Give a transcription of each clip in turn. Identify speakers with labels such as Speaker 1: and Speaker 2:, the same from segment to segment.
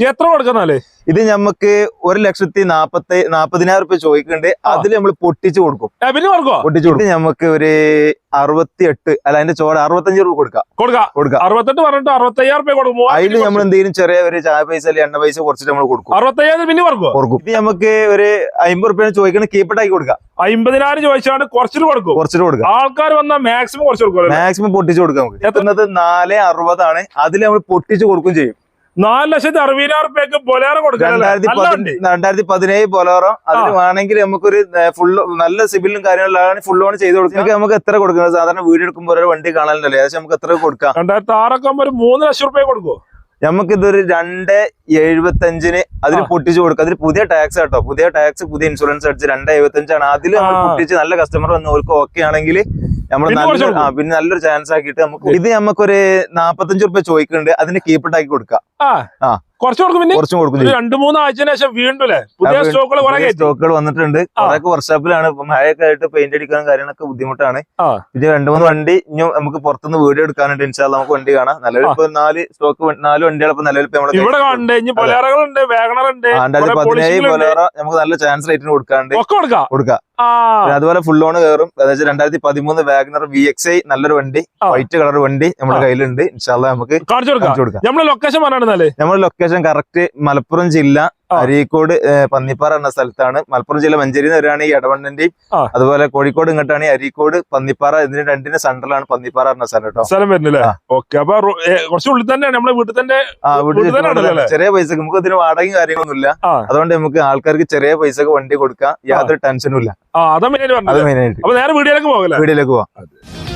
Speaker 1: എത്ര കൊടുക്കുന്നാലേ?
Speaker 2: ഇത് നമുക്ക് ഒരു ലക്ഷത്തി നാപ്പത്തി നാപ്പതിനായിരം റുപ്യ ചോദിക്കുന്നുണ്ട്. അതിൽ നമ്മൾ പൊട്ടിച്ചു കൊടുക്കും.
Speaker 1: പൊട്ടിച്ചു പിന്നെ കൊടുക്കോ
Speaker 2: പൊട്ടിച്ച് കൊടുക്കും. നമുക്ക് ഒരു അറുപത്തി എട്ട് അല്ല അതിന്റെ ചോട അറുപത്തഞ്ച് രൂപ കൊടുക്കാം.
Speaker 1: കൊടുക്കാം.
Speaker 2: കൊടുക്കാം.
Speaker 1: അറുപത്തെട്ട് പറഞ്ഞിട്ട് അറുപത്തയ്യായിരം രൂപ കൊടുക്കും.
Speaker 2: അതിൽ നമ്മൾ എന്തെങ്കിലും ചെറിയ ഒരു ചായ പൈസ അല്ലെങ്കിൽ എണ്ണ പൈസ കുറച്ചിട്ട് നമ്മൾ കൊടുക്കും.
Speaker 1: അറുപത്തയ്യായിരം പിന്നെ കൊടുക്കോ
Speaker 2: കൊടുക്കും. ഇത് നമുക്ക് ഒരു അമ്പത് റുപ്യ ചോദിക്കണ കീപ്പട്ടാക്കി കൊടുക്കാം.
Speaker 1: അമ്പതിനായിരം ചോദിച്ചാണ് കുറച്ചിട്ട് കൊടുക്കും.
Speaker 2: കുറച്ചിട്ട് കൊടുക്കുക
Speaker 1: ആൾക്കാർ വന്നാൽ മാക്സിമം കുറച്ച് കൊടുക്കും
Speaker 2: മാക്സിമം പൊട്ടിച്ചു കൊടുക്കാം നമുക്ക്. എത്തുന്നത് നാല് അറുപതാണ്. അതിൽ നമ്മൾ പൊട്ടിച്ചു കൊടുക്കും ചെയ്യും.
Speaker 1: നാല് ലക്ഷത്തി അറുപതിനായിരം റുപ്യക്ക് ബൊലേറോ കൊടുക്കാം
Speaker 2: രണ്ടായിരത്തി പതി- പതിനേഴ് ബൊലേറോ. അതിന് വേണമെങ്കിൽ നമുക്കൊരു ഫുള്ള് നല്ല സിബിലും കാര്യങ്ങളിലാണ് ഫുൾ ഓൺ ചെയ്ത് കൊടുക്കുന്നത് നമുക്ക് എത്ര കൊടുക്കുന്നത് സാധാരണ വീട് എടുക്കുമ്പോൾ ഒരു വണ്ടി കാണാനല്ലേ ഏകദേശം നമുക്ക് എത്ര കൊടുക്കാം?
Speaker 1: രണ്ടായിരത്തി ആറൊക്കെ ഒരു മൂന്ന് ലക്ഷം റുപ്യ കൊടുക്കുവോ?
Speaker 2: നമുക്ക് ഇതൊരു രണ്ട് എഴുപത്തി അഞ്ചിന് അതിൽ
Speaker 1: പൊട്ടിച്ചു
Speaker 2: പൊട്ടിച്ച് കൊടുക്കും. അതിൽ പുതിയ ടാക്സ് കേട്ടോ. പുതിയ ടാക്സ് പുതിയ ഇൻഷുറൻസ് അടിച്ച് രണ്ട് എഴുപത്തി അഞ്ചാണ് അതിൽ പൊട്ടിച്ച് നല്ല കസ്റ്റമർ വന്ന് ഓർക്കും ഓക്കെ ആണെങ്കിൽ നമ്മൾ
Speaker 1: പിന്നെ
Speaker 2: നല്ല പിന്നെ നല്ലൊരു ചാൻസ് ആക്കിയിട്ട് നമുക്ക് ഇത് നമുക്കൊരു നാപ്പത്തഞ്ചു റുപ്യ ചോദിക്കുന്നുണ്ട് അതിന് കീപ്പിട്ടാക്കി കൊടുക്കാം.
Speaker 1: ആ. കുറച്ച് കൊടുക്കും പിന്നെ?
Speaker 2: കുറച്ചും കൊടുക്കും.
Speaker 1: രണ്ടു മൂന്ന് ആഴ്ചന് ശേഷം വീണ്ടും അല്ലേ? പുതിയ സ്റ്റോക്കുകൾ
Speaker 2: സ്റ്റോക്കുകൾ വന്നിട്ടുണ്ട്. അതൊക്കെ വർക്ക്ഷോപ്പിലാണ്. ഇപ്പൊ മഴയൊക്കെ ആയിട്ട് പെയിന്റ് അടിക്കാനും കാര്യങ്ങളൊക്കെ ബുദ്ധിമുട്ടാണ്. പിന്നെ രണ്ടു മൂന്ന് വണ്ടി ഇനി നമുക്ക് പുറത്തുനിന്ന് വീഡിയോ എടുക്കാനുണ്ട്. ഇൻഷാല്ല നമുക്ക് വണ്ടി കാണാം. നിലവിൽ ഇപ്പൊ നാല് സ്റ്റോക്ക് നാല് വണ്ടികൾ ഇപ്പൊ നിലവിൽ
Speaker 1: ഇവിടെ കാണുന്നുണ്ട് ഇനി
Speaker 2: രണ്ടായിരത്തി പതിനേഴ്. നമുക്ക് നല്ല ചാൻസ് റേറ്റിന് കൊടുക്കാണ്ട്
Speaker 1: കൊടുക്കാം?
Speaker 2: അതുപോലെ ഫുൾ ഓൺ കയറും അതായത് രണ്ടായിരത്തി പതിമൂന്ന് വാഗ്നർ വി എക്സ് ഐ നല്ലൊരു വണ്ടി. വൈറ്റ് കളർ വണ്ടി നമ്മുടെ. കയ്യിലുണ്ട്. ഇൻഷാല്ല നമുക്ക്
Speaker 1: കാണിച്ചു കൊടുക്കാം. നമ്മുടെ ലൊക്കേഷൻ പറഞ്ഞാണെന്നാൽ
Speaker 2: നമ്മുടെ ലൊക്കേഷൻ കറക്റ്റ് മലപ്പുറം ജില്ല. അരീക്കോട് പന്നിപ്പാറ എന്ന സ്ഥലത്താണ്. മലപ്പുറം ജില്ല മഞ്ചേരി എന്ന് വരികയാണെങ്കിൽ എടവണ്ണന്റെയും
Speaker 1: ആ.
Speaker 2: അതുപോലെ കോഴിക്കോട് ഇങ്ങോട്ടാണെങ്കിൽ അരീക്കോട് പന്നിപ്പാറ ഇതിന് രണ്ടിന് സെന്ററിലാണ് പന്നിപ്പാറ എന്ന സ്ഥലം കേട്ടോ.
Speaker 1: സ്ഥലം വരുന്നില്ലേ. ഓക്കെ അപ്പൊ റോ- ഏ, കുറച്ച് ഉള്ളിൽ തന്നെ നമ്മളെ വീട്ടിൽ തന്നെ
Speaker 2: ആ വീട്ടിൽ
Speaker 1: വീട്ടിൽ തന്നെ.
Speaker 2: ചുറ്റുപാടുള്ള
Speaker 1: ഉണ്ടല്ലേ?
Speaker 2: ചെറിയ പൈസക്ക് നമുക്ക് ഇതിന് വാടകയും കാര്യങ്ങളൊന്നുമില്ല.
Speaker 1: ഇല്ല
Speaker 2: അതുകൊണ്ട് നമുക്ക് ആൾക്കാർക്ക് ചെറിയ പൈസക്ക് വണ്ടി കൊടുക്കാം. യാതൊരു ടെൻഷനും ഇല്ല.
Speaker 1: അപ്പൊ നേരെ വീഡിയോയിലേക്ക്
Speaker 2: പോവാം.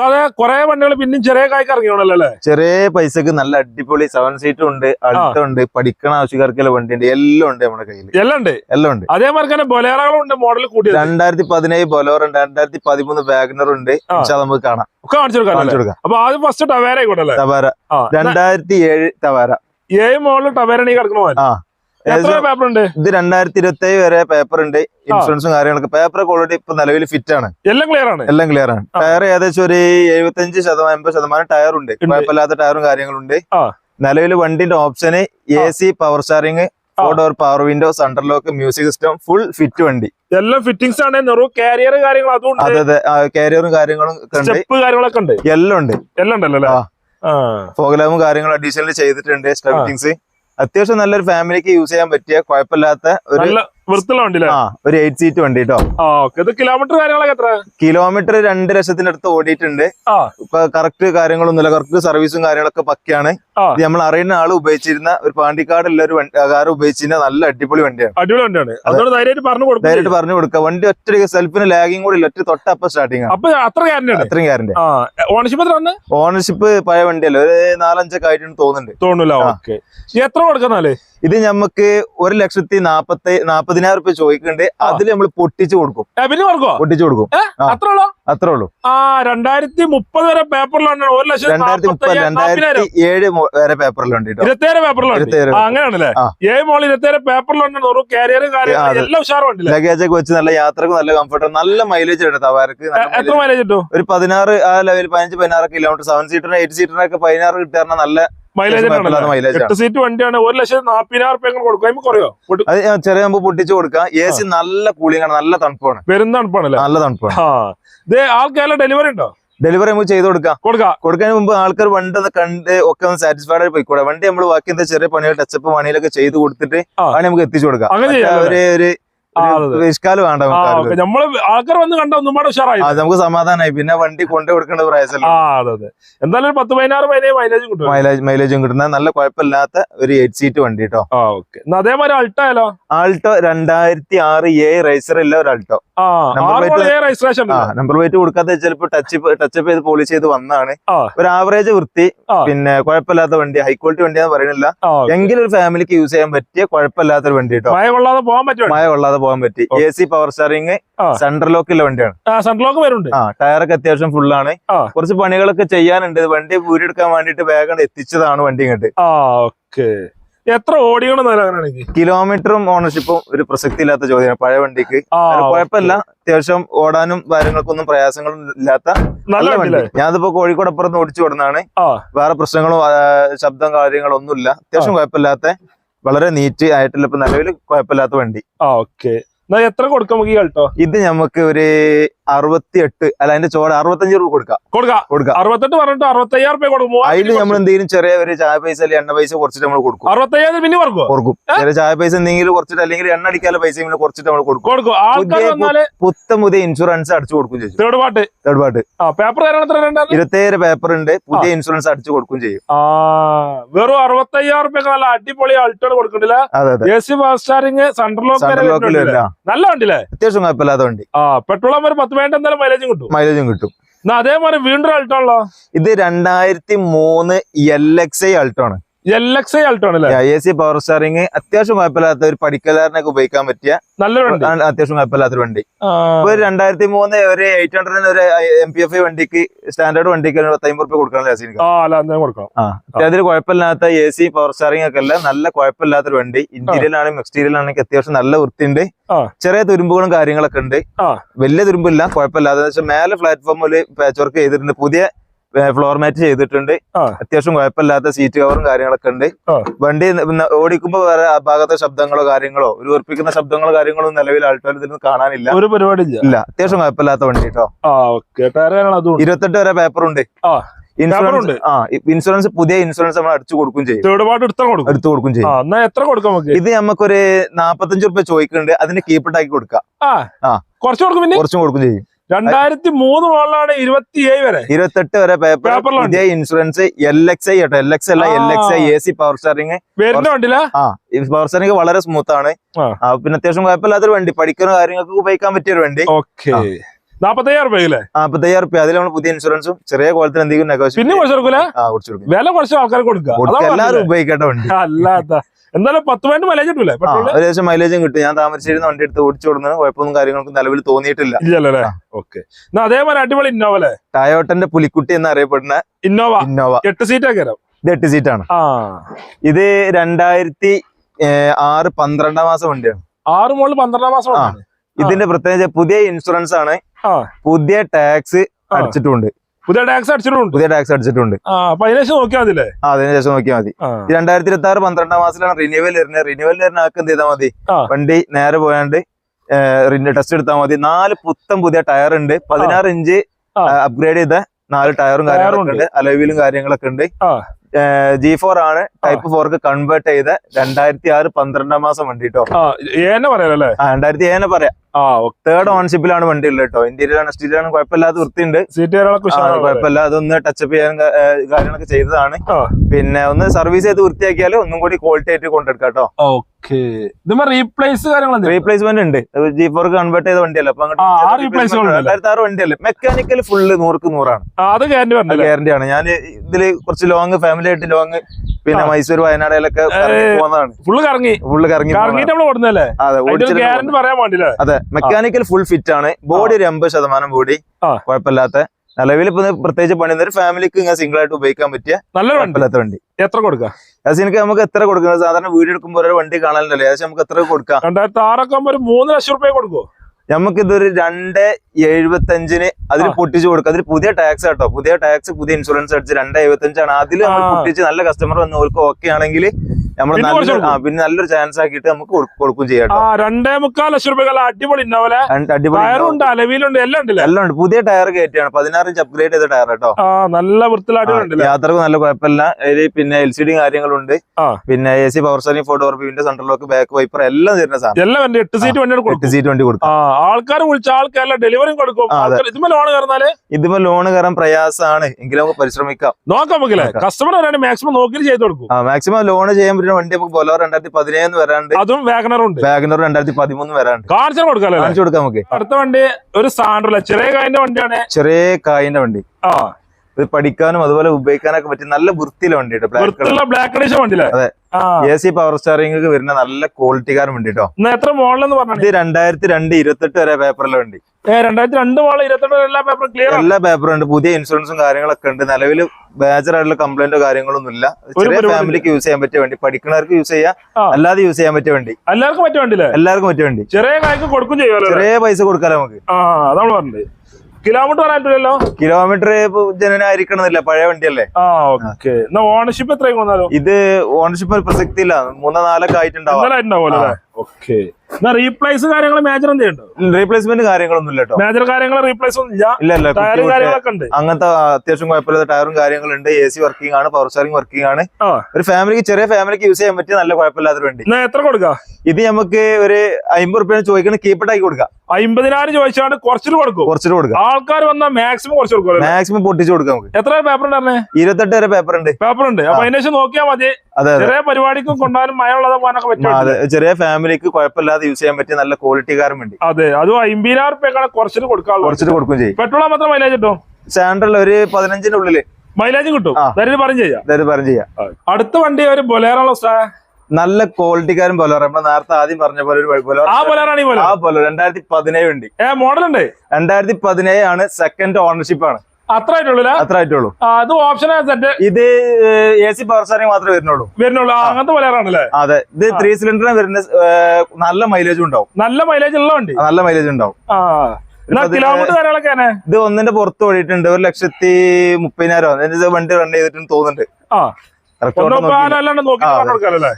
Speaker 1: അതെ കുറെ വണ്ടികൾ പിന്നെയും ചെറിയ കായ്ക്ക് ഇറങ്ങിയോണല്ലോ അല്ലേ?
Speaker 2: ചെറിയ പൈസക്ക് നല്ല അടിപൊളി സെവൻ സീറ്റും ഉണ്ട് അൾട്ട ഉണ്ട് പഠിക്കണ ആവശ്യക്കാർക്കുള്ള വണ്ടി ഉണ്ട് എല്ലാം ഉണ്ട് നമ്മുടെ കയ്യിൽ
Speaker 1: എല്ലാം ഉണ്ട്?
Speaker 2: എല്ലാം ഉണ്ട്.
Speaker 1: അതേമാതിരി തന്നെ ബൊലേറകളും ഉണ്ട് മോഡൽ കൂടി
Speaker 2: രണ്ടായിരത്തി പതിനേഴ് ബൊലോർ ഉണ്ട് രണ്ടായിരത്തി പതിമൂന്ന് വാഗ്നർ ഉണ്ട് നമുക്ക് കാണാം.
Speaker 1: കാണിച്ചു കൊടുക്കാം അപ്പൊ ആദ്യം ഫസ്റ്റ് ടവേര ആയിക്കോട്ടെ ടവേര.
Speaker 2: രണ്ടായിരത്തി ഏഴ് ടവേര.
Speaker 1: ഏഴ് മോഡൽ ടവേരണി കിടക്കണോ
Speaker 2: ആ. ഇത് രണ്ടായിരത്തി ഇരുപത്തി ഏഴ് വരെ പേപ്പർ ഉണ്ട് ഇൻഷുറൻസും കാര്യങ്ങളൊക്കെ. പേപ്പർ ഓൾറെഡി ഇപ്പൊ നിലവിൽ ഫിറ്റ് ആണ്
Speaker 1: എല്ലാം ക്ലിയർ ആണ്?
Speaker 2: എല്ലാം ക്ലിയർ ആണ്. ടയർ ഏകദേശം ഒരു എഴുപത്തഞ്ച് ശതമാനം എൺപത് ശതമാനം ടയർ ഉണ്ട്. കുഴപ്പമില്ലാത്ത ടയറും കാര്യങ്ങളുണ്ട്. നിലവിൽ വണ്ടിന്റെ ഓപ്ഷന് A C power steering four door power window center lock music system full fit വണ്ടി.
Speaker 1: എല്ലാം ഫിറ്റിംഗ്സ് ആണ്. കാരിയർ കാര്യങ്ങളും അതും
Speaker 2: അതെ അതെ. കാരിയറും കാര്യങ്ങളും
Speaker 1: സ്റ്റെപ്പ് കാര്യങ്ങളൊക്കെ ഉണ്ട്.
Speaker 2: എല്ലാം ഉണ്ട്.
Speaker 1: എല്ലാം ഉണ്ടല്ലോ?
Speaker 2: ഫോഗ്ലാമും കാര്യങ്ങളും അഡീഷണൽ ചെയ്തിട്ടുണ്ട് സ്റ്റെപ്പിങ്സ് അത്യാവശ്യം നല്ലൊരു ഫാമിലിക്ക് യൂസ് ചെയ്യാൻ പറ്റിയ കുഴപ്പമില്ലാത്ത ഒരു
Speaker 1: വൃത്തിയുള്ള വണ്ടി
Speaker 2: ആ ഒരു എയ്റ്റ് സീറ്റ് വണ്ടി കേട്ടോ
Speaker 1: ഇത് കിലോമീറ്റർ കാര്യങ്ങളൊക്കെ എത്ര?
Speaker 2: കിലോമീറ്റർ രണ്ട് ലക്ഷത്തിന്റെ അടുത്ത് ഓടിയിട്ടുണ്ട്. ഇപ്പൊ കറക്റ്റ് കാര്യങ്ങളൊന്നുമില്ല. കറക്റ്റ് സർവീസും കാര്യങ്ങളൊക്കെ പക്കയാണ്. ഇത് നമ്മൾ അറിയുന്ന ആൾ ഉപയോഗിച്ചിരുന്ന ഒരു പാണ്ടിക്കാടുള്ള ഒരു കാർ ഉപയോഗിച്ചിരുന്ന നല്ല അടിപൊളി വണ്ടിയാണ്.
Speaker 1: അടിപൊളി വണ്ടിയാണ്. ധൈര്യമായിട്ട് പറഞ്ഞു കൊടുക്കും.
Speaker 2: ഡയറക്റ്റ് പറഞ്ഞു കൊടുക്കുക വണ്ടി ഒറ്റ സെൽഫിന് ലാഗിങ് കൂടി ഇല്ല. ഒറ്റ തൊട്ടപ്പ സ്റ്റാർട്ടിങ് അത്രയും
Speaker 1: ഗ്യാരണ്ടി ഓണർഷിപ്പ്
Speaker 2: ഓണർഷിപ്പ് പഴയ വണ്ടിയല്ല? ഒരു നാലഞ്ചൊക്കെ ആയിട്ടുണ്ട് തോന്നുന്നുണ്ട്.
Speaker 1: തോന്നുന്നില്ല. എത്ര കൊടുക്കുന്നാൽ?
Speaker 2: ഇത് നമുക്ക് ഒരു ലക്ഷത്തി നാപ്പത്തി നാപ്പതിനായിരം റുപ്യ ചോദിക്കുന്നുണ്ട് അതിൽ നമ്മൾ പൊട്ടിച്ചു കൊടുക്കും.
Speaker 1: പിന്നെ കൊടുക്കോ?
Speaker 2: പൊട്ടിച്ച് കൊടുക്കും.
Speaker 1: അത്ര ഉള്ളോ
Speaker 2: അത്രേ ഉള്ളൂ
Speaker 1: ആ രണ്ടായിരത്തി മുപ്പത് വരെ പേപ്പറിലാണ് ഒരു ലക്ഷത്തി
Speaker 2: രണ്ടായിരത്തി മുപ്പത് രണ്ടായിരത്തി ഏഴ് വരെ പേപ്പറിലുണ്ട് കേട്ടോ
Speaker 1: ഇരുപത്തേഴ് പേപ്പറിലുണ്ട് അങ്ങനെയാണല്ലേ. ഏഴ് മോൾ ഇരുപത്തേഴ് പേപ്പറിലുണ്ട് ഒരു കാരിയറും കാര്യങ്ങളും എല്ലാം
Speaker 2: ലഗേജ് ഒക്കെ വെച്ച് നല്ല യാത്രയ്ക്ക് നല്ല കംഫർട്ട് നല്ല മൈലേജ് ഉണ്ട് അവർക്ക്
Speaker 1: എത്ര മൈലേജ് കിട്ടും?
Speaker 2: ഒരു പതിനാറ് ആ ലെവൽ പതിനഞ്ച് പതിനാറ് കിലോമീറ്റർ സെവൻ സീറ്ററിന് എയ്റ്റ് സീറ്ററിനൊക്കെ പതിനാറ് കിട്ടാറുണ്ട് നല്ല
Speaker 1: മൈലേജ്
Speaker 2: മൈലേജ്
Speaker 1: എട്ട് സീറ്റ് വണ്ടിയാണ്. ഒരു ലക്ഷത്തി നാപ്പതിനായിരം റുപ്യ കൊടുക്കും. കുറയോ?
Speaker 2: അത് ചെറിയ നമുക്ക് പൊട്ടിച്ച് കൊടുക്കാം. എ സി നല്ല കൂളിംഗ് ആണ്. നല്ല തണുപ്പാണ്.
Speaker 1: പെരും തണുപ്പാണല്ലേ?
Speaker 2: നല്ല തണുപ്പാണ്.
Speaker 1: ആ. ഇത് ആൾക്കെല്ലാം ഡെലിവറി ഉണ്ടോ?
Speaker 2: ഡെലിവറി നമുക്ക് ചെയ്ത് കൊടുക്കാം.
Speaker 1: കൊടുക്കാം.
Speaker 2: കൊടുക്കാൻ മുമ്പ് ആൾക്കാർ വണ്ടി ഒന്ന് കണ്ട് ഒക്കെ ഒന്ന് സാറ്റിസ്ഫൈഡ് ആയി പോയിക്കോടെ വണ്ടി നമ്മൾ ബാക്കി എന്താ ചെറിയ പണികൾ ടച്ചപ്പ് പണിയിലൊക്കെ ചെയ്ത് കൊടുത്തിട്ട്. ആണ് നമുക്ക് എത്തിച്ചു കൊടുക്കാം. ഒരു വേണ്ട
Speaker 1: ഓക്കെ. നമ്മൾ ആൾക്കാർ വന്ന് കണ്ട ഒന്നും കൂടെ ഉഷാറായി
Speaker 2: നമുക്ക് സമാധാനമായി പിന്നെ വണ്ടി കൊണ്ടു കൊടുക്കേണ്ട പ്രയാസമല്ല.
Speaker 1: അതെ അതെ. എന്തായാലും പത്ത് പതിനാറ് പതിനേഴ് മൈലേജും കിട്ടും
Speaker 2: മൈലേജ് മൈലേജും കിട്ടുന്ന നല്ല കുഴപ്പമില്ലാത്ത ഒരു എയ്റ്റ് സീറ്റ് വണ്ടി കേട്ടോ
Speaker 1: ആ അതേപോലെ അൾട്ടോ അൾട്ടായാലോ
Speaker 2: ആൾട്ടോ രണ്ടായിരത്തി ആറ് എ റൈസർ ഇല്ല ഒരു
Speaker 1: ആ
Speaker 2: നമ്പർ പ്ലേറ്റ് കൊടുക്കാത്ത ചിലപ്പോ ടച്ച് ടച്ചപ്പ് ചെയ്ത് പോളിഷ് ചെയ്ത് വന്നാണ്. ഒരു ആവറേജ് വൃത്തി പിന്നെ കുഴപ്പമില്ലാത്ത വണ്ടി ഹൈ ക്വാളിറ്റി വണ്ടിയാന്ന് പറയുന്നില്ല.
Speaker 1: ആ
Speaker 2: എങ്കിലും ഒരു ഫാമിലിക്ക് യൂസ് ചെയ്യാൻ പറ്റിയ കുഴപ്പമില്ലാത്ത ഒരു വണ്ടി കേട്ടോ
Speaker 1: മഴ കൊള്ളാതെ പോകാൻ പറ്റും
Speaker 2: മഴ കൊള്ളാതെ പോകാൻ പറ്റി. A C power steering. Central ലോക്കുള്ള വണ്ടിയാണ്.
Speaker 1: സെൻട്രൽ ലോക്ക് വരുന്നുണ്ട്
Speaker 2: ആ ടയറൊക്കെ അത്യാവശ്യം ഫുള്ളാണ്. കുറച്ച് പണികളൊക്കെ ചെയ്യാനുണ്ട്. വണ്ടി വീടെടുക്കാൻ വേണ്ടിട്ട് വേഗം എത്തിച്ചതാണ് വണ്ടി ഇങ്ങോട്ട്.
Speaker 1: ഓക്കെ. എത്ര അങ്ങനെയാണെങ്കിൽ
Speaker 2: കിലോമീറ്ററും ഓണർഷിപ്പും ഒരു പ്രസക്തി ഇല്ലാത്ത ചോദ്യമാണ്. പഴയ വണ്ടിക്ക്. കുഴപ്പമില്ല. അത്യാവശ്യം ഓടാനും കാര്യങ്ങൾക്കൊന്നും പ്രയാസങ്ങളും ഇല്ലാത്ത
Speaker 1: നല്ല
Speaker 2: വണ്ടി ഞാനിപ്പോ കോഴിക്കോട് അപ്പുറത്ത് ഓടിച്ചു
Speaker 1: വിടുന്നതാണ്.
Speaker 2: വേറെ പ്രശ്നങ്ങളും ശബ്ദം കാര്യങ്ങളും ഒന്നുമില്ല അത്യാവശ്യം കുഴപ്പമില്ലാത്ത വളരെ നീറ്റ് ആയിട്ടുള്ള ഇപ്പൊ നിലവിൽ കുഴപ്പമില്ലാത്ത വണ്ടി.
Speaker 1: ഓക്കെ എത്ര കൊടുക്കാം നമുക്ക് ഈ കേട്ടോ
Speaker 2: ഇത് നമുക്ക് ഒരു അറുപത്തി എട്ട് അല്ല അതിന്റെ ചോട അറുപത്തഞ്ച് രൂപ കൊടുക്കാം.
Speaker 1: കൊടുക്കാം.
Speaker 2: കൊടുക്കാം.
Speaker 1: അറുപത്തെട്ട് പറഞ്ഞിട്ട് അറുപത്തയ്യായിരം റുപ്യ കൊടുക്കും.
Speaker 2: അതിൽ നമ്മൾ എന്തെങ്കിലും ചെറിയ ഒരു ചായ പൈസ അല്ലെങ്കിൽ എണ്ണ പൈസ കുറച്ചിട്ട് നമ്മൾ കൊടുക്കും.
Speaker 1: അറുപത്തയ്യായിരം പിന്നെ കൊടുക്കും.
Speaker 2: കൊടുക്കും ചെറിയ ചായ പൈസ എന്തെങ്കിലും കുറച്ചിട്ട് അല്ലെങ്കിൽ എണ്ണ അടിക്കാനുള്ള പൈസ ഇങ്ങനെ കുറച്ചിട്ട് നമ്മൾ കൊടുക്കും.
Speaker 1: കൊടുക്കും. ആൾക്കാർ വന്നാൽ
Speaker 2: പുത്തം പുതിയ ഇൻഷുറൻസ് അടിച്ചു കൊടുക്കും ചെയ്യും.
Speaker 1: തേർഡ് പാർട്ട്
Speaker 2: തേർഡ് പാർട്ട്
Speaker 1: ആ പേപ്പർ
Speaker 2: ഇരുപത്തേഴ് പേപ്പർ ഉണ്ട്. പുതിയ ഇൻഷുറൻസ് അടിച്ചു കൊടുക്കും ചെയ്യും.
Speaker 1: ആ വെറും അറുപത്തയ്യായിരം രൂപ നല്ല അടിപൊളി അൾട്ടോട് കൊടുക്കണ്ടില്ല?
Speaker 2: അതെ അതെ.
Speaker 1: A C fast steering central lock നല്ല വണ്ടിയില്ലേ?
Speaker 2: അത്യാവശ്യം കുഴപ്പമില്ലാത്ത വണ്ടി.
Speaker 1: ആ പെട്രോൾ ആകുമ്പോൾ പത്ത് മിനിറ്റ് എന്തായാലും മൈലേജും കിട്ടും.
Speaker 2: മൈലേജും കിട്ടും.
Speaker 1: എന്നാ അതേമാതിരി വീണ്ടും അൾട്ടോ ഉള്ളോ
Speaker 2: ഇത് രണ്ടായിരത്തി മൂന്ന് എൽ എക്സ് ഐ അൾട്ടോ ആണ്. എ സി പവർ സ്റ്റാറിങ് അത്യാവശ്യം കുഴപ്പമില്ലാത്ത ഒരു പഠിക്കലാരനൊക്കെ ഉപയോഗിക്കാൻ പറ്റിയ
Speaker 1: നല്ല വണ്ടി.
Speaker 2: അത്യാവശ്യം കുഴപ്പമില്ലാത്തൊരു വണ്ടി. ഒരു രണ്ടായിരത്തി മൂന്ന് ഒരു എയ്റ്റ് ഹൺഡ്രഡിന് ഒരു എം പി എഫ് ഐ വണ്ടിക്ക് സ്റ്റാൻഡേർഡ് വണ്ടിക്ക് പത്തമ്പത് റുപ്യ കൊടുക്കണം അതിൽ കുഴപ്പമില്ലാത്ത എ സി പവർ സ്റ്റാറിംഗ് ഒക്കെ അല്ല നല്ല കുഴപ്പമില്ലാത്തൊരു വണ്ടി. ഇന്റീരിയൽ എക്സ്റ്റീരിയലാണെങ്കിൽ അത്യാവശ്യം നല്ല വൃത്തിയുണ്ട്.
Speaker 1: ഉണ്ട്
Speaker 2: ചെറിയ തുരുമ്പുകളും കാര്യങ്ങളൊക്കെ ഉണ്ട്. വലിയ തുരുമ്പില്ല കുഴപ്പമില്ലാതെ പക്ഷെ മേലെ പ്ലാറ്റ്ഫോമിൽ പാച്ച് വർക്ക് ചെയ്തിട്ടുണ്ട്. പുതിയ ഫ്ലോർ മാറ്റ് ചെയ്തിട്ടുണ്ട്. അത്യാവശ്യം കുഴപ്പമില്ലാത്ത സീറ്റ് കവറും കാര്യങ്ങളൊക്കെ ഉണ്ട്. വണ്ടി ഓടിക്കുമ്പോ വേറെ ആ ഭാഗത്തെ ശബ്ദങ്ങളോ കാര്യങ്ങളോ ഒരു ഉറപ്പിക്കുന്ന ശബ്ദങ്ങളോ കാര്യങ്ങളോ നിലവിൽ ആൾട്ടോയിൽ നിന്ന് കാണാനില്ല.
Speaker 1: ഒരു പരിപാടി ഇല്ല.
Speaker 2: അത്യാവശ്യം കുഴപ്പമില്ലാത്ത വണ്ടി കേട്ടോ ഇരുപത്തെട്ട് വരെ പേപ്പർ ഉണ്ട്. ഇൻഷുറൻസ്. ആ ഇൻഷുറൻസ് പുതിയ ഇൻഷുറൻസ് നമ്മൾ അടിച്ചു കൊടുക്കും ചെയ്യും. എടുത്തു കൊടുക്കും? ചെയ്യും.
Speaker 1: എത്ര കൊടുക്കാം
Speaker 2: ഇത് നമുക്കൊരു നാപ്പത്തഞ്ച് റുപ്യ ചോദിക്കുന്നുണ്ട്. അതിന് കീപ്പിട്ടാക്കി കൊടുക്കാം.
Speaker 1: കുറച്ച് കൊടുക്കും
Speaker 2: കുറച്ചും കൊടുക്കും ചെയ്യും.
Speaker 1: രണ്ടായിരത്തി മൂന്ന് മുതലാണ് ഇരുപത്തിയേഴ് വരെ.
Speaker 2: ഇരുപത്തെട്ട് വരെ പേപ്പർ
Speaker 1: പേപ്പറിലുണ്ട്.
Speaker 2: ഇൻഷുറൻസ് എൽ എക്സ് ഐ കേട്ടോ എൽ എക്സ് അല്ല. L X I A C power steering power steering വളരെ സ്മൂത്ത് ആണ്. പിന്നെ അത്യാവശ്യം കുഴപ്പമില്ലാത്തൊരു വണ്ടി. പഠിക്കുന്ന കാര്യങ്ങൾക്ക് ഉപയോഗിക്കാൻ പറ്റിയ ഒരു വണ്ടി.
Speaker 1: ഓക്കെ.
Speaker 2: നാപ്പത്തയ്യായിരം
Speaker 1: നാപ്പത്തയ്യായിരം റുപ്യല്ലേ
Speaker 2: നാപ്പത്തയ്യായിരം റുപ്യ. അതിൽ നമ്മൾ പുതിയ ഇൻഷുറൻസും ചെറിയ കോളത്തിൽ എന്തെങ്കിലും
Speaker 1: പിന്നെ കുറച്ച് കൊടുക്കൂല? വില കുറച്ച് ആൾക്കാർ കൊടുക്കുക.
Speaker 2: എല്ലാവരും ഉപയോഗിക്കേണ്ട വണ്ടി.
Speaker 1: അല്ലാത്ത എന്തായാലും പത്ത് പോയിന്റ് മൈലേജ് കിട്ടൂലേ?
Speaker 2: ഏകദേശം മൈലേജും കിട്ടും. ഞാൻ താമരശ്ശേരി വണ്ടി എടുത്ത് ഓടിച്ചു കൊടുക്കുന്നത് കുഴപ്പമൊന്നും കാര്യങ്ങൾക്കും നിലവിൽ തോന്നിയിട്ടില്ല.
Speaker 1: ഇല്ലല്ലേ. ഓക്കെ എന്നാ അതേപോലെ അടിപൊളി ഇന്നോവ അല്ലേ?
Speaker 2: ടയോട്ടന്റെ പുലിക്കുട്ടി എന്ന് എന്നറിയപ്പെടുന്ന
Speaker 1: ഇന്നോവ
Speaker 2: ഇന്നോവ
Speaker 1: എട്ട് സീറ്റ് വരാം
Speaker 2: ഇത് എട്ട് സീറ്റ് ആണ്. ഇത് രണ്ടായിരത്തി ആറ് പന്ത്രണ്ടാം മാസം വണ്ടിയാണ്.
Speaker 1: ആറ് മുകളിൽ പന്ത്രണ്ടാം മാസം.
Speaker 2: ഇതിന്റെ പ്രത്യേകിച്ച് പുതിയ ഇൻഷുറൻസ് ആണ്. പുതിയ ടാക്സ്. അടിച്ചിട്ടുണ്ട്.
Speaker 1: പുതിയ ടാക്സ് അടിച്ചിട്ടുണ്ട്.
Speaker 2: പുതിയ ടാക്സ് അടിച്ചിട്ടുണ്ട്.
Speaker 1: അതിനുശേഷം നോക്കിയാൽ മതില്ലേ
Speaker 2: അതിനുശേഷം നോക്കിയാൽ മതി. രണ്ടായിരത്തി ഇരുപത്തി ആറ് പന്ത്രണ്ടാം മാസത്തിലാണ് റിന്യൂവൽ വരുന്നത്. റിന്യൂവൽ വരുന്ന ആൾക്ക് എന്ത് ചെയ്താൽ മതി? വണ്ടി നേരെ പോയാണ്ട് ടെസ്റ്റ് എടുത്താൽ മതി. നാല് പുത്തൻ പുതിയ ടയർ ഉണ്ട്. പതിനാറ് ഇഞ്ച് അപ്ഗ്രേഡ് ചെയ്ത നാല് ടയറും കാര്യങ്ങളൊക്കെ ഉണ്ട്. അലവിലും കാര്യങ്ങളൊക്കെ ഉണ്ട്. ജി ഫോർ ആണ്. ടൈപ്പ് ഫോർക്ക് കൺവേർട്ട് ചെയ്ത രണ്ടായിരത്തി ആറ് പന്ത്രണ്ടാം മാസം വണ്ടി കേട്ടോ
Speaker 1: പറയാലല്ലേ
Speaker 2: ആ രണ്ടായിരത്തി ഏനെ പറയാം.
Speaker 1: ആ
Speaker 2: തേർഡ് ഓൺഷിപ്പിലാണ് വണ്ടി ഉള്ളത് കേട്ടോ. ഇന്റീരിയറാണ് സ്റ്റീലാണ് കുഴപ്പമില്ലാത്ത വൃത്തിയുണ്ട്.
Speaker 1: കുഴപ്പമില്ലാതെ
Speaker 2: ഒന്ന് കുഴപ്പമില്ല. അതൊന്ന് ടച്ചപ്പ് ചെയ്യാൻ കാര്യങ്ങളൊക്കെ ചെയ്തതാണ്. പിന്നെ ഒന്ന് സർവീസ് ചെയ്ത് വൃത്തിയാക്കിയാൽ ഒന്നും കൂടി ക്വാളിറ്റി ആയിട്ട് കൊണ്ടെടുക്കാം കേട്ടോ.
Speaker 1: റീപ്ലേസ്
Speaker 2: റീപ്ലേസ്മെന്റ് ഉണ്ട്. ജി ഫോർ കൺവേർട്ട് ചെയ്ത വണ്ടിയല്ല? അപ്പൊ
Speaker 1: അങ്ങോട്ട്?
Speaker 2: രണ്ടായിരത്തി ആറ് വണ്ടിയല്ലേ? മെക്കാനിക്കൽ ഫുള്ള് നൂറുക്ക് നൂറാണ്.
Speaker 1: അത് ഗ്യാരണ്ടി പറഞ്ഞല്ലേ?
Speaker 2: ഗ്യാരണ്ടി ആണ്. ഞാൻ ഇതിൽ കുറച്ച് ലോങ് ഫാമിലി ആയിട്ട് ലോങ് പിന്നെ മൈസൂർ വയനാടിലൊക്കെ. പോകുന്നതാണ്
Speaker 1: ഫുള്ള് കറങ്ങി.
Speaker 2: ഫുള്ള് കറങ്ങി. അതെ ഓടിച്ചിട്ട് അതെ മെക്കാനിക്കൽ ഫുൾ ഫിറ്റ് ആണ്. ബോഡി ഒരു എൺപത് ശതമാനം ബോഡി. കുഴപ്പമില്ലാത്ത. നിലവിൽ ഇപ്പൊ പ്രത്യേകിച്ച് പണിയുന്ന ഒരു ഫാമിലിക്ക് ഇങ്ങനെ സിംഗിൾ ആയിട്ട് ഉപയോഗിക്കാൻ പറ്റിയ
Speaker 1: നല്ല വണ്ടി.
Speaker 2: കുഴപ്പമില്ലാത്ത വണ്ടി.
Speaker 1: എത്ര കൊടുക്കാം?
Speaker 2: എനിക്ക് നമുക്ക് എത്ര കൊടുക്കുന്നത്? സാധാരണ വീട് എടുക്കുമ്പോൾ ഒരു വണ്ടി കാണാനുണ്ടല്ലോ. ഏകദേശം നമുക്ക് എത്ര കൊടുക്കാം?
Speaker 1: രണ്ടായിരത്തി ആറൊക്കെ ആകുമ്പോൾ ഒരു മൂന്ന് ലക്ഷം റുപ്യ കൊടുക്കുവോ?
Speaker 2: നമുക്ക് ഇതൊരു രണ്ട് എഴുപത്തി അഞ്ചിന് അതിൽ
Speaker 1: പൊട്ടിച്ചു
Speaker 2: പൊട്ടിച്ച് കൊടുക്കാം. അതിൽ പുതിയ ടാക്സ് കേട്ടോ. പുതിയ ടാക്സ് പുതിയ ഇൻഷുറൻസ് അടിച്ച് രണ്ട് എഴുപത്തി അഞ്ചാണ് അതിൽ നമ്മൾ പൊട്ടിച്ച് നല്ല കസ്റ്റമർ വന്ന് ഓർക്ക് ഓക്കെ ആണെങ്കിൽ നമ്മൾ
Speaker 1: പിന്നെ
Speaker 2: നല്ലൊരു ചാൻസ് ആക്കിയിട്ട് നമുക്ക് കൊടു- കൊടുക്കും ചെയ്യാം
Speaker 1: രണ്ടേ മുക്കാൽ ലക്ഷം രൂപ അടിപൊളി
Speaker 2: അടിപൊളി
Speaker 1: അലവിയിലുണ്ട് എല്ലാം ഉണ്ട്
Speaker 2: എല്ലാം ഉണ്ട്. പുതിയ ടയർ കയറ്റിയാണ്. പതിനാറ് ഇഞ്ച് അപ്ഗ്രേഡ് ചെയ്ത ടയർ കേട്ടോ.
Speaker 1: നല്ല വൃത്തിലായിട്ട് ഉണ്ടല്ലേ
Speaker 2: യാത്രയ്ക്ക് നല്ല കുഴപ്പമില്ല. അതിൽ പിന്നെ എൽ സി ഡി കാര്യങ്ങളുണ്ട് പിന്നെ A C power steering door window central lock back wiper എല്ലാം തരുന്ന സാധനം.
Speaker 1: എല്ലാം എട്ട് സീറ്റ് വണ്ടി
Speaker 2: എട്ട് സീറ്റ് വണ്ടി കൊടുക്കും.
Speaker 1: ആൾക്കാർ വിളിച്ച ആൾക്കാരെ ഡെലിവറി കൊടുക്കും. ഇതുമ്മേ ലോൺ കയറുന്നാൽ?
Speaker 2: ഇതിപ്പോ ലോൺ കയറാൻ പ്രയാസമാണ്. എങ്കിലും നമുക്ക് പരിശ്രമിക്കാം.
Speaker 1: നോക്കാം കസ്റ്റമർ മാക്സിമം നോക്കി ചെയ്ത് കൊടുക്കും.
Speaker 2: മാക്സിമം ലോൺ ചെയ്യാൻ പറ്റുന്ന വണ്ടി നമുക്ക് ബൊലോ രണ്ടായിരത്തി പതിനേഴ് വരാണ്ട്.
Speaker 1: അതും വാഗനറും ഉണ്ട്
Speaker 2: വാഗനർ രണ്ടായിരത്തി പതിമൂന്ന് വരാണ്ട്.
Speaker 1: കാണിച്ചു കൊടുക്കാം
Speaker 2: കാണിച്ചു കൊടുക്കാം നമുക്ക്.
Speaker 1: അടുത്ത വണ്ടി ഒരു സാൻഡ്രല്ല ചെറിയ കായന്റെ വണ്ടിയാണ്.
Speaker 2: ചെറിയ കായിന്റെ വണ്ടി.
Speaker 1: ആ.
Speaker 2: ഇത് പഠിക്കാനും അതുപോലെ ഉപയോഗിക്കാനൊക്കെ പറ്റിയ നല്ല വൃത്തിയിലെ വണ്ടിട്ടോ ബ്ലാക്ക്
Speaker 1: വണ്ടിയില്ലേ ആ.
Speaker 2: എ സി പവർ സ്റ്റാറിംഗ് വരുന്ന നല്ല ക്വാളിറ്റിക്കാരൻ വണ്ടി കേട്ടോ
Speaker 1: എന്നാ എത്ര മോഡലെന്ന് പറഞ്ഞു
Speaker 2: ഇത് രണ്ടായിരത്തി രണ്ട് ഇരുപത്തെട്ട് വരെ പേപ്പറിലെ വണ്ടി.
Speaker 1: ഏ രണ്ടായിരത്തി രണ്ട് മോഡൽ ഇരുപത്തെട്ട് എല്ലാ പേപ്പറും ക്ലിയർ
Speaker 2: എല്ലാ പേപ്പറും ഉണ്ട്. പുതിയ ഇൻഷുറൻസും കാര്യങ്ങളൊക്കെ ഉണ്ട്. നിലവിൽ മേജർ ആയിട്ടുള്ള കംപ്ലൈന്റോ കാര്യങ്ങളൊന്നും ഇല്ല ചെറിയ ഫാമിലിക്ക് യൂസ് ചെയ്യാൻ പറ്റിയ വണ്ടി. പഠിക്കുന്നവർക്ക് യൂസ് ചെയ്യാം. അല്ലാതെ യൂസ് ചെയ്യാൻ പറ്റിയ വണ്ടി.
Speaker 1: എല്ലാവർക്കും പറ്റിയ വേണ്ടി
Speaker 2: എല്ലാവർക്കും പറ്റിയ വണ്ടി.
Speaker 1: ചെറിയ കൊടുക്കും
Speaker 2: ചെറിയ പൈസ കൊടുക്കാലോ നമുക്ക്.
Speaker 1: അതാണ് പറഞ്ഞത്. കിലോമീറ്റർ പറയാനില്ലല്ലോ
Speaker 2: കിലോമീറ്റർ ജനനായിരിക്കണമെന്നില്ല പഴയ വണ്ടിയല്ലേ?
Speaker 1: ആ ഓക്കെ എന്നാ ഓണർഷിപ്പ് എത്രയും വന്നാലോ?
Speaker 2: ഇത് ഓണർഷിപ്പ് പ്രസക്തി ഇല്ല മൂന്നോ നാലൊക്കെ ആയിട്ടുണ്ടാവും.
Speaker 1: ഓക്കെ. എന്നാ റീപ്ലേസ് കാര്യങ്ങൾ മേജർ എന്ത് ചെയ്യുന്നുണ്ടോ
Speaker 2: റീപ്ലേസ്മെന്റ് കാര്യങ്ങളൊന്നും ഇല്ല കേട്ടോ
Speaker 1: മേജർ കാര്യങ്ങൾ റീപ്ലേസ് ഒന്നും ഇല്ല.
Speaker 2: ഇല്ല
Speaker 1: കാര്യങ്ങളൊക്കെ ഉണ്ട്.
Speaker 2: അങ്ങനത്തെ അത്യാവശ്യം കുഴപ്പമില്ലാത്ത ടയറും കാര്യങ്ങളുണ്ട്. എ സി വർക്കിംഗ് ആണ് പവർ സ്റ്റാറിംഗ് വർക്കിംഗ് ആണ്. ഒരു ഫാമിലിക്ക് ചെറിയ ഫാമിലിക്ക് യൂസ് ചെയ്യാൻ പറ്റിയ നല്ല കുഴപ്പമില്ലാത്ത വേണ്ടി.
Speaker 1: എത്ര കൊടുക്കാം?
Speaker 2: ഇത് നമുക്ക് ഒരു അമ്പത് റുപ്യ ചോദിക്കണ കീപ്പട്ടാക്കി കൊടുക്കാം.
Speaker 1: അമ്പതിനായിരം ചോദിച്ചാണ്ട് കുറച്ചിട്ട് കൊടുക്കും.
Speaker 2: കുറച്ചിട്ട് കൊടുക്കാം.
Speaker 1: ആൾക്കാർ വന്നാൽ മാക്സിമം കുറച്ച് കൊടുക്കും
Speaker 2: മാക്സിമം പൊട്ടിച്ച് കൊടുക്കാം നമുക്ക്.
Speaker 1: എത്ര പേപ്പർ ഉണ്ടായിരുന്നേ?
Speaker 2: ഇരുപത്തെട്ട് വരെ പേപ്പർ ഉണ്ട്.
Speaker 1: പേപ്പർ ഉണ്ട്. അപ്പൊ അതിനേശം നോക്കിയാൽ മതി. ചെറിയ പരിപാടിക്കും കൊണ്ടാലും മഴ ഉള്ളതാ പോകാനൊക്കെ
Speaker 2: ഫാമിലി
Speaker 1: പറ്റും
Speaker 2: ചെറിയ ഫാമിലിക്ക് കുഴപ്പമില്ലാതെ യൂസ് ചെയ്യാൻ പറ്റിയ നല്ല ക്വാളിറ്റിക്കാരൻ വേണ്ടി
Speaker 1: അതെ അതും അമ്പതിനായിരം റുപ്യക്കാണ് കുറച്ചിട്ട് കൊടുക്കാം
Speaker 2: കുറച്ചിട്ട് കൊടുക്കും ചെയ്യും.
Speaker 1: പെട്രോൾ മാത്രം മൈലേജ് കിട്ടും?
Speaker 2: സാൻഡറിൽ ഒരു പതിനഞ്ചിന്റെ ഉള്ളിൽ.
Speaker 1: മൈലേജ് കിട്ടും? പറഞ്ഞു ചെയ്യാം.
Speaker 2: പറഞ്ഞു ചെയ്യാം.
Speaker 1: അടുത്ത വണ്ടി ഒരു ബൊലേറുള്ള
Speaker 2: നല്ല ക്വാളിറ്റിക്കാരും ബൊലോറോ നമ്മൾ നേരത്തെ ആദ്യം പറഞ്ഞ പോലെ ഒരു
Speaker 1: ആ ബൊലേറാണ്
Speaker 2: രണ്ടായിരത്തി പതിനേഴ്
Speaker 1: ഉണ്ട്. മോഡൽ ഉണ്ട്?
Speaker 2: രണ്ടായിരത്തി പതിനേഴ് ആണ് സെക്കൻഡ് ഓണർഷിപ്പ് ആണ്.
Speaker 1: അത്ര ആയിട്ടുള്ള
Speaker 2: അത്ര ആയിട്ടുള്ളൂ
Speaker 1: അത് ഓപ്ഷൻ സെറ്റ്
Speaker 2: ഇത് എ സി പവർ സ്റ്റാറിംഗ് മാത്രമേ വരുന്നുള്ളൂ.
Speaker 1: വരുന്നുള്ളൂ. അങ്ങനത്തെ പോലെയാണല്ലേ?
Speaker 2: അതെ. ഇത് ത്രീ സിലിണ്ടറിന് വരുന്ന നല്ല മൈലേജ് ഉണ്ടാവും.
Speaker 1: നല്ല മൈലേജ് ഉള്ള വണ്ടി?
Speaker 2: നല്ല മൈലേജ് ഉണ്ടാവും.
Speaker 1: കിലോമീറ്റർ
Speaker 2: ഇത് ഒന്നിന്റെ പുറത്ത് ഓടിയിട്ടുണ്ട്. ഒരു ലക്ഷത്തി മുപ്പതിനായിരം. വണ്ടി റൺ ചെയ്തിട്ടുണ്ട് തോന്നുന്നുണ്ട്.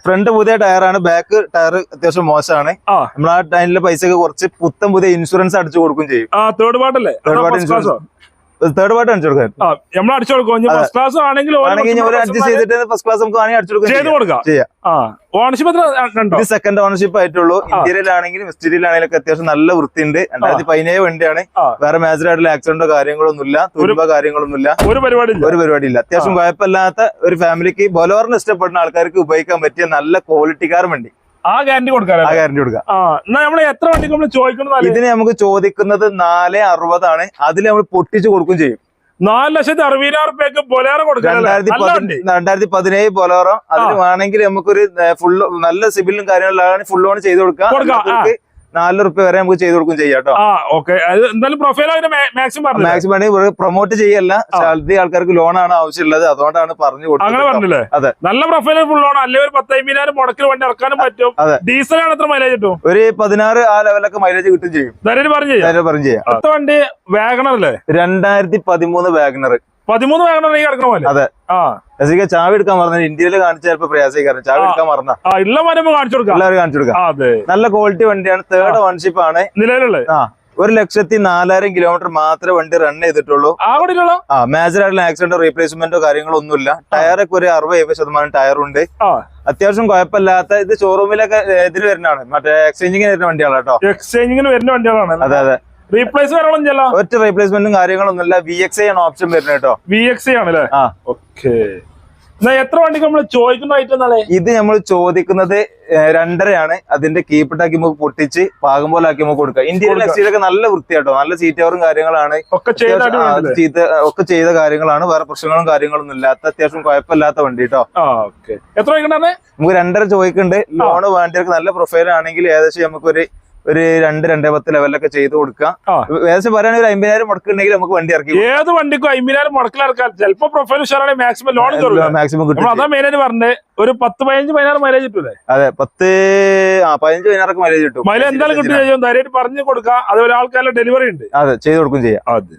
Speaker 2: ഫ്രണ്ട് പുതിയ ടയറാണ് ബാക്ക് ടയർ അത്യാവശ്യം മോശമാണ്. നമ്മൾ ആ ടൈനിലെ പൈസ കുറച്ച് പുത്തൻ പുതിയ ഇൻഷുറൻസ് അടിച്ചു കൊടുക്കും ചെയ്യും.
Speaker 1: Third പാർട്ടല്ലേ
Speaker 2: third party insurance third party അടിച്ചു കൊടുക്കാൻ.
Speaker 1: നമ്മൾ അടിച്ചു കൊടുക്കും. ഫസ്റ്റ് ക്ലാസ് ആണെങ്കിൽ
Speaker 2: അഡ്ജസ്റ്റ് ചെയ്തിട്ട് ഫസ്റ്റ് ക്ലാസ് നമുക്ക് വേണമെങ്കിൽ അടിച്ചു
Speaker 1: ചെയ്ത്
Speaker 2: കൊടുക്കാം. ചെയ്യാം.
Speaker 1: ഓണർഷിപ്പ്
Speaker 2: ഇത് സെക്കൻഡ് ഓണർഷിപ്പ് ആയിട്ടുള്ളൂ. ഇന്ത്യയിലാണെങ്കിലും വെസ്റ്റീരിയലാണെങ്കിലും ഒക്കെ അത്യാവശ്യം നല്ല വൃത്തിയുണ്ട്. രണ്ടായിരത്തി പതിനേഴ് വണ്ടിയാണ്. വേറെ മേജർ ആയിട്ടുള്ള ആക്സിഡന്റോ കാര്യങ്ങളൊന്നും ഇല്ല തുരുമ്പ കാര്യങ്ങളൊന്നും ഇല്ല
Speaker 1: ഒരു പരിപാടി
Speaker 2: ഒരു പരിപാടി ഇല്ല. അത്യാവശ്യം കുഴപ്പമില്ലാത്ത ഒരു ഫാമിലിക്ക് ബൊലോറിന് ഇഷ്ടപ്പെടുന്ന ആൾക്കാർക്ക് ഉപയോഗിക്കാൻ പറ്റിയ നല്ല ക്വാളിറ്റിക്കാർ വണ്ടി.
Speaker 1: ആ ഗ്യാരണ്ടി
Speaker 2: ആ
Speaker 1: കൊടുക്കാറല്ലേ
Speaker 2: ഗ്യാരണ്ടി കൊടുക്കാം.
Speaker 1: ആ എന്നാ നമ്മൾ എത്ര വണ്ടി നമ്മൾ ചോദിക്കണം
Speaker 2: ഇതിന് നമുക്ക് ചോദിക്കുന്നത് നാല് അറുപതാണ്. അതിൽ നമ്മൾ പൊട്ടിച്ചു കൊടുക്കും ചെയ്യും.
Speaker 1: നാല് ലക്ഷത്തി അറുപതിനായിരം റുപ്യക്ക് ബൊലേറോ കൊടുക്കാറല്ലേ
Speaker 2: രണ്ടായിരത്തി പതിനേഴ് ബൊലേറോ. അതിന് വേണമെങ്കിൽ നമുക്കൊരു ഫുള്ള് നല്ല സിബിലും കാര്യങ്ങളിലാണ് ഫുൾ ഓൺ ചെയ്ത് കൊടുക്കാം.
Speaker 1: കൊടുക്കാം, ആ.
Speaker 2: നാല് റുപ്യ വരെ നമുക്ക് ചെയ്ത് കൊടുക്കും ചെയ്യാം കേട്ടോ.
Speaker 1: എന്തായാലും പ്രൊഫൈൽ മാക്സിമം
Speaker 2: വേണമെങ്കിൽ പ്രൊമോട്ട് ചെയ്യല്ല. സാലറി ആൾക്കാർക്ക് ലോൺ ആണ് ആവശ്യമുള്ളത്. അതുകൊണ്ടാണ് പറഞ്ഞു
Speaker 1: കൊടുക്കുന്നത്
Speaker 2: അതെ.
Speaker 1: നല്ല പ്രൊഫൈൽ ഫുൾ ആണ് അല്ലെങ്കിൽ ഒരു പത്ത് അമ്പതിനായിരം മുടക്കിൽ വണ്ടി ഇറക്കാനും പറ്റും. ഡീസൽ എത്ര മൈലേജ് കിട്ടും?
Speaker 2: ഒരു പതിനാറ് ആ ലെവലൊക്കെ മൈലേജ് കിട്ടും ചെയ്യും.
Speaker 1: പറഞ്ഞു
Speaker 2: പറഞ്ഞു ചെയ്യാം.
Speaker 1: വണ്ടി വാഗണർ അല്ലേ
Speaker 2: രണ്ടായിരത്തി പതിമൂന്ന് വാഗനർ
Speaker 1: പതിമൂന്ന് വാഗണർ ഈ കിടക്കണ പോലെ.
Speaker 2: അതെ.
Speaker 1: ആ.
Speaker 2: രസിക ചാവി എടുക്കാൻ പറഞ്ഞത് ഇന്ത്യയിൽ കാണിച്ച ചിലപ്പോൾ പ്രയാസിക്കാരൻ ചാവി. എടുക്കാൻ മറന്ന.
Speaker 1: ആ ഇല്ല വരുമ്പോ കാണിച്ചു കൊടുക്കാം.
Speaker 2: എല്ലാവരും കാണിച്ചു കൊടുക്കാം.
Speaker 1: അതെ.
Speaker 2: നല്ല ക്വാളിറ്റി വണ്ടിയാണ്. തേർഡ് ഓൺഷിപ്പ് ആണ്.
Speaker 1: നിലവിലുള്ളത്?
Speaker 2: ആ. ഒരു ലക്ഷത്തി നാലായിരം കിലോമീറ്റർ മാത്രമേ വണ്ടി റൺ ചെയ്തിട്ടുള്ളൂ.
Speaker 1: ആ
Speaker 2: മേജർ ആയിട്ടുള്ള ആക്സിഡന്റ് റീപ്ലേസ്മെന്റോ കാര്യങ്ങളോ ഒന്നുമില്ല. ടയറൊക്കെ ഒരു അറുപത് എഴുപത് ശതമാനം ടയറുണ്ട് അത്യാവശ്യം കുഴപ്പമില്ലാത്ത ഇത് ഷോറൂമിലൊക്കെ ഇതിൽ വരുന്നതാണ്. മറ്റേ എക്സ്ചേഞ്ചിങ്ങിന് വരുന്ന വണ്ടികളാട്ടോ കേട്ടോ.
Speaker 1: എക്സ്ചേഞ്ചിങ്ങിന് വരുന്ന വണ്ടികളാണ്.
Speaker 2: അതെ അതെ.
Speaker 1: റീപ്ലേസ് വരണം ചെല്ല
Speaker 2: ഒറ്റ റീപ്ലേസ്മെന്റും കാര്യങ്ങളൊന്നുമല്ല വി എക്സ് ആണ് ഓപ്ഷൻ വരുന്നത് കേട്ടോ.
Speaker 1: വി എക്സ് ആണല്ലേ
Speaker 2: ആ.
Speaker 1: ഓക്കെ എത്ര വണ്ടിക്ക് നമ്മൾ ചോദിക്കുന്നതായിട്ട്
Speaker 2: ഇത് നമ്മൾ ചോദിക്കുന്നത് രണ്ടരയാണ്. അതിന്റെ കീപ്പിട്ടാക്കി നമുക്ക് പൊട്ടിച്ച് പാകം പോലെ ആക്കി നമുക്ക് കൊടുക്കാം. ഇന്ത്യയിലെ. എക്സിലൊക്കെ നല്ല വൃത്തിയാട്ടോ. നല്ല സീറ്റ് അവറും കാര്യങ്ങളാണ്. ചെയ്ത ഒക്കെ ചെയ്ത കാര്യങ്ങളാണ്. വേറെ പ്രശ്നങ്ങളും കാര്യങ്ങളൊന്നും ഇല്ലാത്ത അത്യാവശ്യം കുഴപ്പമില്ലാത്ത വണ്ടി കേട്ടോ.
Speaker 1: എത്ര
Speaker 2: നമുക്ക് രണ്ടര ചോദിക്കുന്നുണ്ട് ലോണ് വേണ്ടിയവർക്ക് നല്ല പ്രൊഫൈൽ ആണെങ്കിൽ ഏകദേശം നമുക്ക് ഒരു രണ്ട് രണ്ടേ പത്ത് ലെവലൊക്കെ ചെയ്ത് കൊടുക്കാം. ഏകദേശം പറയുകയാണെങ്കിൽ ഒരു അമ്പതിനായിരം മുടക്കുണ്ടെങ്കിൽ നമുക്ക് വണ്ടി ഇറക്കി
Speaker 1: ഏത് വണ്ടിക്കും അമ്പതിനായിരം മുടക്കിലിറക്കാൻ ചിലപ്പോ പ്രൊഫൈൽ ഉഷാറാണെങ്കിൽ മാക്സിമം ലോൺ
Speaker 2: മാക്സിമം കിട്ടും.
Speaker 1: അതാ മെയിനായിട്ട് പറഞ്ഞത്. ഒരു പത്ത് പതിനഞ്ച് പതിനാറ് മൈലേജ് കിട്ടൂലേ?
Speaker 2: അതെ പത്ത് ആ പതിനഞ്ച് പതിനാറൊക്കെ മൈലേജ് കിട്ടും.
Speaker 1: മൈലേജ് എന്തായാലും കിട്ടും ധൈര്യമായിട്ട് പറഞ്ഞു കൊടുക്കാം. അത് ആൾക്കാരുടെ ഡെലിവറി ഉണ്ട്.
Speaker 2: അതെ ചെയ്ത് കൊടുക്കും ചെയ്യാം.
Speaker 1: അതെ.